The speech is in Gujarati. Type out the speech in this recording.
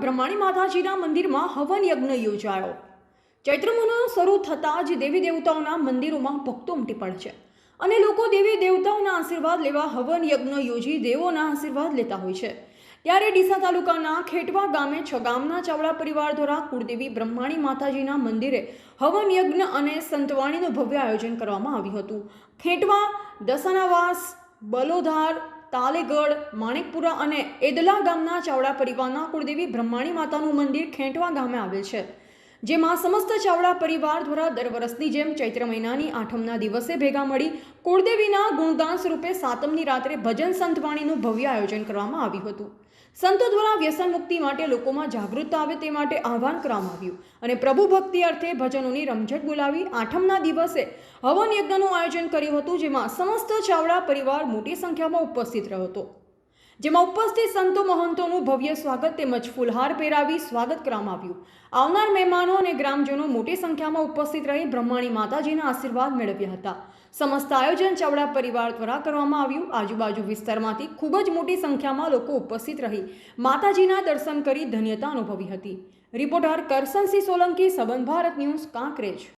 બ્રહ્માણી માતાજીના મંદિરમાં હવન યજ્ઞ યોજાયો. ચૈત્ર મહિનો શરૂ થતાં જ દેવી દેવતાઓના મંદિરોમાં ભક્તો ઉમટી પડે છે અને લોકો દેવી દેવતાઓના આશીર્વાદ લેવા હવન યજ્ઞ યોજી દેવોના આશીર્વાદ લેતા હોય છે. ત્યારે ડીસા તાલુકાના ખેટવા ગામે છ ગામના ચાવડા પરિવાર દ્વારા કુળદેવી બ્રહ્માણી માતાજીના મંદિરે હવન યજ્ઞ અને સંતવાણીનું ભવ્ય આયોજન કરવામાં આવ્યું હતું. ખેટવા, દસાનાવાસ, બલોધાર તાલેગઢ, માણેકપુરા અને એદલા ગામના ચાવડા પરિવારના કુળદેવી બ્રહ્માણી માતાનું મંદિર ખેંટવા ગામે આવેલ છે. જેમાં સમસ્ત ચાવડા પરિવાર દ્વારા દર વર્ષની જેમ ચૈત્ર મહિનાની આઠમના દિવસે ભેગા મળી કુળદેવીના ગુણગાન સ્વરૂપે સાતમની રાત્રે ભજન સંતવાણીનું ભવ્ય આયોજન કરવામાં આવ્યું હતું. સંતો દ્વારા વ્યસન મુક્તિ માટે લોકોમાં જાગૃતતા આવે તે માટે આહ્વાન કરવામાં આવ્યું અને પ્રભુ ભક્તિ અર્થે ભજનોની રમઝટ બોલાવી આઠમના દિવસે હવન યજ્ઞનું આયોજન કર્યું હતું, જેમાં સમસ્ત ચાવડા પરિવાર મોટી સંખ્યામાં ઉપસ્થિત રહ્યો હતો. જેમાં ઉપસ્થિત સંતો મહંતોનું ભવ્ય સ્વાગત તેમજ ફૂલહાર પહેરાવી સ્વાગત કરવામાં આવ્યું. આવનાર મહેમાનો અને ગ્રામજનો મોટી સંખ્યામાં ઉપસ્થિત રહી બ્રહ્માણી માતાજીના આશીર્વાદ મેળવ્યા હતા. સમસ્ત આયોજન ચાવડા પરિવાર દ્વારા કરવામાં આવ્યું. આજુબાજુ વિસ્તારમાંથી ખૂબ જ મોટી સંખ્યામાં લોકો ઉપસ્થિત રહી માતાજીના દર્શન કરી ધન્યતા અનુભવી હતી. રિપોર્ટર કરસનસિંહ સોલંકી સંબંધ ભારત ન્યૂઝ, કાંકરેજ.